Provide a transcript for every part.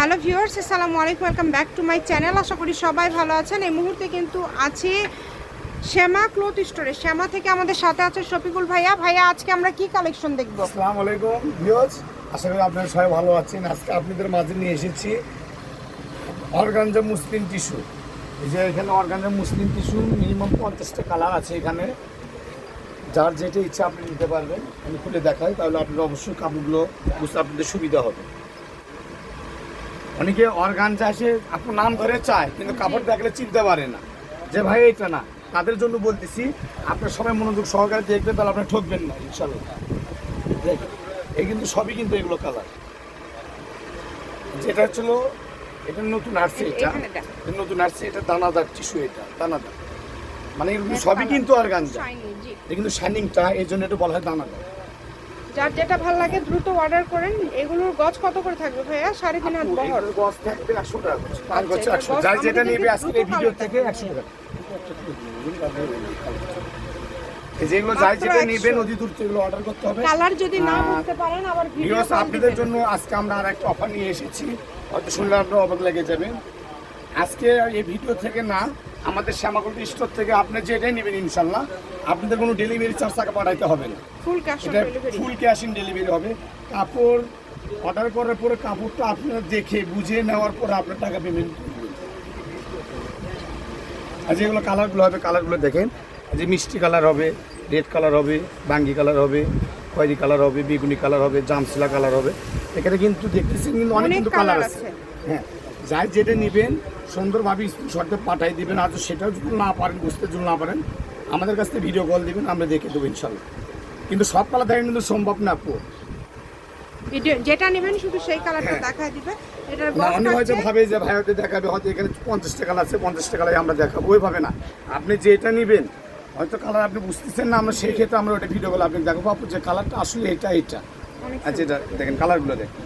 Hello viewers, আসসালামু আলাইকুম, welcome back to my channel. আশা করি সবাই ভালো আছেন। এই মুহূর্তে কিন্তু আছি শ্যামা ক্লথ স্টোরে। শ্যামা থেকে আমাদের সাথে আছে শফিকুল ভাইয়া। ভাইয়া, আজকে আমরা কি কালেকশন দেখব? আসসালামু আলাইকুম, ভিউয়ার্স। আশা করি আপনারা সবাই ভালো আছেন। আজকে আপনাদের মাঝে নিয়ে এসেছি অর্গানজা মুসলিম টিস্যু। এই যে এখানে অর্গানজা মুসলিম টিস্যু মিনিমাম পঞ্চাশটা কালার আছে এখানে। যার যেটা ইচ্ছা আপনি নিতে পারবেন। আমি খুলে দেখাই, তাহলে আপনার অবশ্যই কাপড়গুলো বুঝতে আপনাদের সুবিধা হবে। অনেকে অর্গান চাষে আপনার নাম ধরে চায় কিন্তু কাপড় দেখলে চিনতে পারে না। যে ভাই এটা না। তাদের জন্য বলতেছি আপনার সবাই মনোযোগ সহকারে দেখবেন তাহলে আপনি ঠকবেন না ইনশাল্লাহ এই কিন্তু সবই কিন্তু এগুলো কালার যেটা হচ্ছিল এটা নতুন আসছে এটা। নতুন আসছে এটা দানাদার টিস্যু এটা দানাদার। মানে সবই কিন্তু অর্গানজা জি। এটা কিন্তু শাইনিংটা এই জন্য এটা বলা হয় দানাদার। যার যেটা ভালো লাগে দ্রুত অর্ডার করেন। এগুলোর গজ কত করে থাকবে ভাইয়া? সাড়ে তিন হাত বহর। গজ থাকবে একশো টাকা। পাঁচ আচ্ছা, একশো গজ যার যেটা নেবে আজকে এই ভিডিও থেকে একশো টাকা। যেগুলো যাই যেটা 100 নেবেন অতি দূর থেকে অর্ডার করতে হবে। কালার যদি না বুঝতে পারেন আবার ভিডিও আপনাদের জন্য আজকে আমরা আর একটা অফার নিয়ে এসেছি। হয়তো শুনলে আপনার অবাক লেগে যাবেন। আজকে এই ভিডিও থেকে না আমাদের শ্যামাকুটি স্টোর থেকে আপনি যেটাই নেবেন ইনশাল্লাহ আপনাদের কোনো ডেলিভারি চার্জ টাকা পাঠাইতে হবে না। ফুল ক্যাশ এটা ফুল ক্যাশ ইন ডেলিভারি হবে। কাপড় অর্ডার করার পরে কাপড়টা আপনারা দেখে বুঝে নেওয়ার পরে আপনার টাকা পেমেন্ট করবেন। আর যেগুলো কালারগুলো হবে কালারগুলো দেখেন। যে মিষ্টি কালার হবে রেড কালার হবে বাঙ্গি কালার হবে খয়েরি কালার হবে বেগুনি কালার হবে জামসিলা কালার হবে। এখানে কিন্তু দেখতেছেন কিন্তু অনেক কিন্তু কালার। আছে। হ্যাঁ। যাই যেটা নেবেন সুন্দরভাবে স্ক্রিনশটে পাঠাই দেবেন আর সেটাও যদি না পারেন বুঝতে যদি না পারেন আমাদের কাছ থেকে ভিডিও কল দিবেন আমরা দেখে দেবো ইনশাল্লাহ। কিন্তু সব কালার দেখেন কিন্তু সম্ভব না আপু। ভিডিও যেটা নেবেন শুধু সেই কালারটা দেখায় দিবে। এটার না হয়তো ভাবে যে ভাই হয়তো দেখাবে হয়তো এখানে পঞ্চাশ টাকা আছে পঞ্চাশ আমরা দেখাবো ওইভাবে না। আপনি যেটা নেবেন হয়তো কালার আপনি বুঝতেছেন না আমরা সেই ক্ষেত্রে আমরা ওটা ভিডিও করে আপনি দেখাবো। আপু যে কালারটা আসলে এটা এটা। আচ্ছা এটা দেখেন কালারগুলো দেখেন।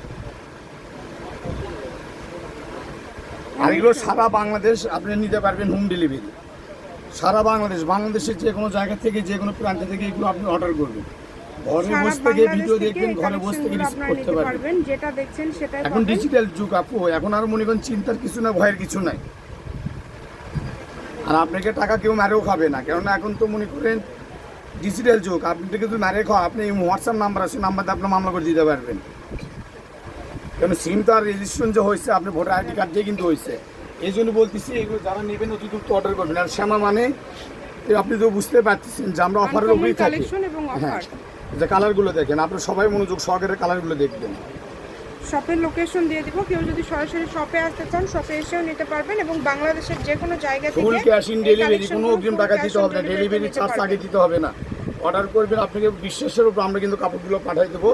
আর এগুলো সারা বাংলাদেশ আপনি নিতে পারবেন হোম ডেলিভারি সারা বাংলাদেশ বাংলাদেশের যে কোনো জায়গা থেকে যে কোনো প্রান্ত থেকে এগুলো আপনি অর্ডার করবেন। ঘরে বসে থেকে ভিডিও দেখবেন ঘরে বসে থেকে রিসিভ করতে পারবেন। যেটা দেখছেন সেটাই এখন ডিজিটাল যুগ আপু এখন আর মনে করেন চিন্তার কিছু না ভয়ের কিছু নাই। আর আপনাকে টাকা কেউ মেরেও খাবে না কেননা এখন তো মনে করেন ডিজিটাল যুগ। আপনি কিন্তু মেরে খাওয়া আপনি হোয়াটসঅ্যাপ নাম্বার আছে নাম্বার দিয়ে আপনার মামলা করে দিতে পারবেন। কেন সিম তো আর রেজিস্ট্রেশন যে হয়েছে আপনি ভোটার আইডি কার্ড দিয়ে কিন্তু হয়েছে। এই জন্য বলতেছি এগুলো যারা নেবেন অতি দ্রুত অর্ডার করবেন। আর শ্যামা মানে আপনি তো বুঝতে পারতেছেন যে আমরা অফারের উপরেই থাকি। এবং হ্যাঁ যে কালারগুলো দেখেন আপনারা সবাই মনোযোগ সহকারে কালারগুলো দেখবেন। শপের লোকেশন দিয়ে দিব। কেউ যদি সরাসরি শপে আসতে চান শপে এসেও নিতে পারবেন এবং বাংলাদেশের যে কোনো জায়গা থেকে ফুল ক্যাশ ইন ডেলিভারি কোনো অগ্রিম টাকা দিতে হবে না ডেলিভারি চার্জ আগে দিতে হবে না। অর্ডার করবেন আপনাকে বিশ্বাসের উপর আমরা কিন্তু কাপড়গুলো পাঠিয়ে দেবো।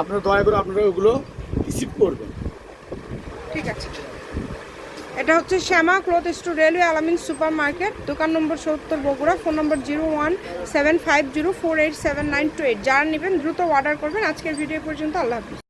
আপনারা দয়া করে আপনারা ওগুলো রিসিভ করবেন ঠিক আছে। এটা হচ্ছে Shyama cloth store railway Alamin super market দোকান নম্বর সত্তর Bogura, phone number zero one seven five zero four eight seven nine two eight. যারা নেবেন, দ্রুত অর্ডার করবেন। আজকের ভিডিও পর্যন্ত আল্লাহ হাফিজ।